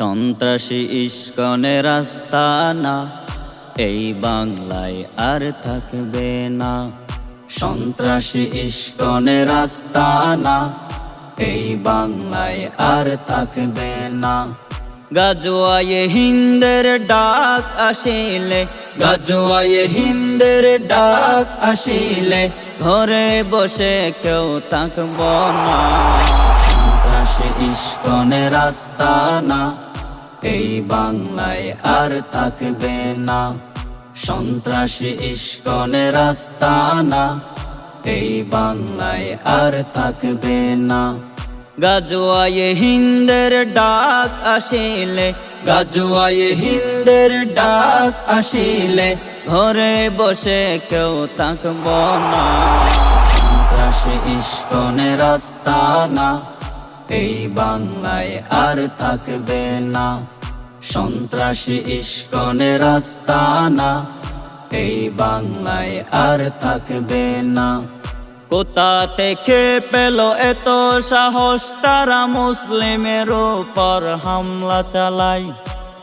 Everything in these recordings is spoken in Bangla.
সন্ত্রাসী ইস্কনের না, এই বাংলায় আর থাকবে না। সন্ত্রাসী ইস্কনের না, এই বাংলায় আর থাকবে না। গাজোয়ায়ে হিন্দের ডাক আসিলে, গাজোয়ায়ে হিন্দের ডাক আসিলে, ঘরে বসে কেউ থাকব না। সন্ত্রাসী ইস্কনের আস্তানা এই বাংলায় আর থাকবে না। সন্ত্রাসী ইস্কনের আস্তানা এই বাংলায় আর থাকবে না। গাজোয়ায়ে হিন্দের ডাক আসিলে, গাজোয়ায়ে হিন্দের ডাক আসিলে, ঘরে বসে কেউ থাকব না। সন্ত্রাসী ইস্কনের আস্তানা এই বাংলায় আর থাকবে না। সন্ত্রাসী ইস্কনের আস্তানা এই বাংলায় আর থাকবে না। কোথা থেকে পেল এত সাহস? তারা মুসলিমের উপর হামলা চালায়।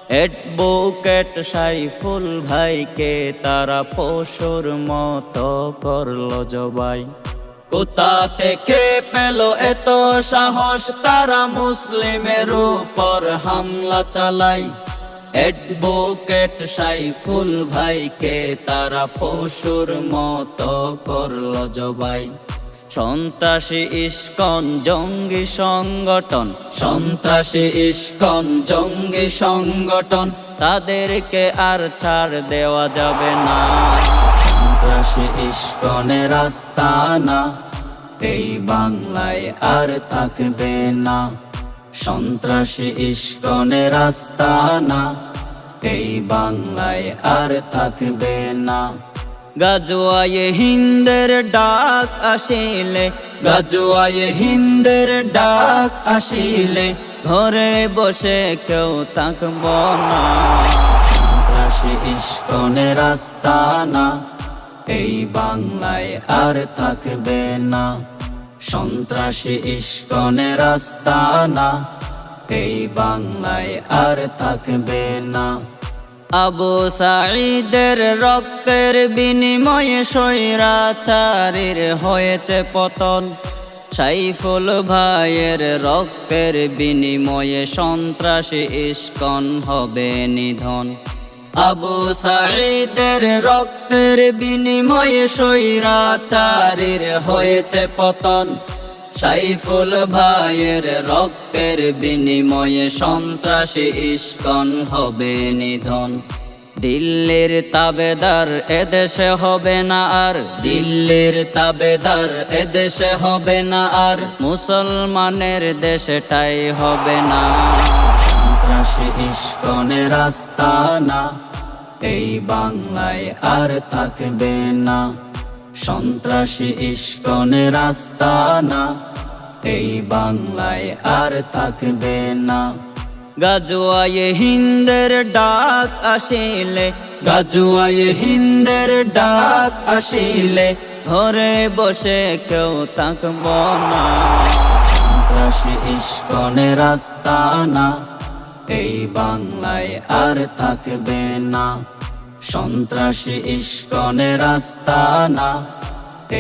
এডভোকেট সাইফুল ভাইকে তারা পশুর মতো করল জবাই। কোথা থেকে পেল এত সাহস? তারা মুসলিমের উপর হামলা চালায়। এডভোকেট সাইফুল ভাইকে তারা পশুর মতো করল জবাই। সন্ত্রাসী ইস্কন জঙ্গি সংগঠন, সন্ত্রাসী ইস্কন জঙ্গি সংগঠন, তাদেরকে আর ছাড় দেওয়া যাবে না। সন্ত্রাসী ইস্কনের আস্তানা এই বাংলায় আর থাকবে না। সন্ত্রাসী ইস্কনের আস্তানা এই বাংলায় আর থাকবে না। গাজোয়ায়ে হিন্দের ডাক আসিলে, গাজোয়ায়ে হিন্দের ডাক আসিলে, ঘরে বসে কেউ থাকব না। সন্ত্রাসী ইস্কনের আস্তানা এই বাংলায় আর থাকবে না। সন্ত্রাসী ইস্কনের আস্তানা এই বাংলায় আর থাকবে না। আবু সাঈদের রক্তের বিনিময়ে স্বৈরাচারীর হয়েছে পতন। সাইফুল ভাইয়ের রক্তের বিনিময়ে সন্ত্রাসী ইস্কন হবে নিধন। আবু সাঈদের রক্তের বিনিময়ে স্বৈরাচারীর হয়েছে পতন। সাইফুল ভাইয়ের রক্তের বিনিময়ে সন্ত্রাসী ইস্কন হবে নিধন। দিল্লির তাবেদার এদেশে হবে না আর, দিল্লির তাবেদার এদেশে হবে না আর, মুসলমানের দেশেটাই হবে না। সন্ত্রাসী ইস্কনের আস্তানা এই বাংলায় আর থাকবে না। সন্ত্রাসী ইস্কনে রাস্তা না। এই বাংলায় আর থাকবে না। গাজোয়ায়ে হিন্দের ডাক আসিলে, গাজোয়ায়ে হিন্দের ডাক আসিলে, ঘরে বসে কেউ থাকব না। সন্ত্রাসী ইস্কনে রাস্তা আস্তানা এই বাংলায় আর থাকবে না। সন্ত্রাসী ইস্কনের আস্তানা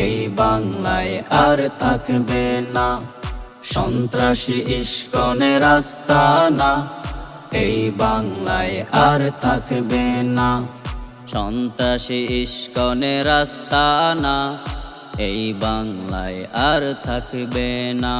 এই বাংলায় আর থাকবে না। সন্ত্রাসী ইস্কনের আস্তানা এই বাংলায় আর থাকবে না। সন্ত্রাসী ইস্কনের আস্তানা এই বাংলায় আর থাকবে না।